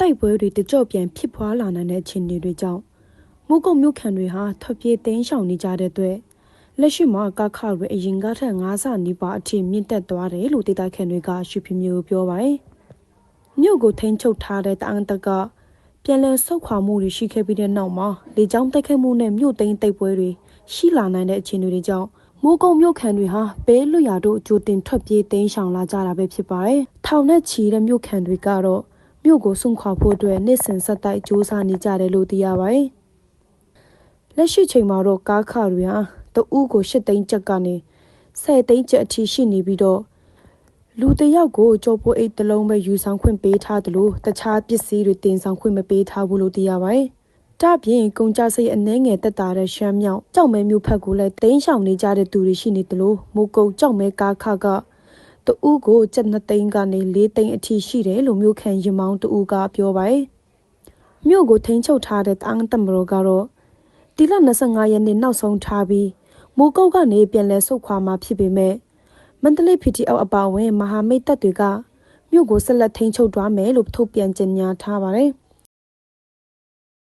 တိုက်ပွဲတွေတကြော့ပြန်ဖြစ်ပွားလာနိုင်တဲ့အခြေအနေတွေကြောင့်မိုးကုတ်မြို့ခံတွေဟာထွက်ပြေးသိမ်းရှောင်နေကြတဲ့အတွက်လက်ရှိမှာကားခတွေအရင်ကထက်၅ဆနီးပါးအထိမြင့်တက်သွားတယ်လို့ဒေသခံတွေကရှုပြမျိုးပြောပါတယ်။မြို့ကိုထိန်းချုပ်ထားတဲ့တအန်တကပြန်လည်ဆုတ်ခွာမှုတွေရှိခဲ့ပြီးတဲ့နောက်မှာလေကြောင်းတိုက်ခတ်မှုနဲ့မြို့သိမ်းတိုက်ပွဲတွေရှိလာနိုင်တဲ့အခြေအနေတွေကြောင့်မိုးကုတ်မြို့ခံတွေဟာဘဲလွတ်ရာတို့ကြိုတင်ထွက်ပြေးသိမ်းရှောင်လာကြတာပဲဖြစ်ပါတယ်။ထောင်နဲ့ချီတဲ့မြို့ခံတွေကတော့ မြို့ကိုစွန့်ခွာဖို့အတွက်နေ့စဉ်ဆက်တိုက်စ조사နေကြတယ်လို့သိရပါတယ်။လက်ရှိချိန်မှာတော့ကားခတွေဟာတအူးကို၈သိန်းကျပ်ကနေ10သိန်းကျပ်အထိရှိနေပြီးတော့လူတစ်ယောက်ကိုကြောပိုးအိတ်တစ်လုံးပဲယူဆောင်ခွင့်ပေးထားတယ်လို့တခြားပစ္စည်းတွေတင်ဆောင်ခွင့်မပေးထားဘူးလို့သိရပါတယ်။ဒါပြင်ကုန်ကြစိတ်အနှဲငယ်တက်တာတဲ့ရှမ်းမြောက်ကြောက်မဲမျိုးဖက်ကိုလည်းတင်းရှောင်နေကြတဲ့သူတွေရှိနေတယ်လို့မိုးကုတ်ကြောက်မဲကားခက တအူးကိုကျပ်2သိန်းကနေ4သိန်းအထိရှိတယ်လို့မြို့ခံရင်မောင်းတအူးကပြောပါတယ်။မြို့ကိုထိန်းချုပ်ထားတဲ့တန်းတမရောကတော့တီလ25ရက်နေ့နောက်ဆုံးထားပြီးမိုးကုတ်ကနေပြန်လဲဆုတ်ခွာมาဖြစ်ပေမဲ့မန္တလေး PTO အပါအဝင်မဟာမိတ်တပ်တွေကမြို့ကိုဆက်လက်ထိန်းချုပ်သွားမယ်လို့ထုတ်ပြန်ကြေညာထားပါတယ်။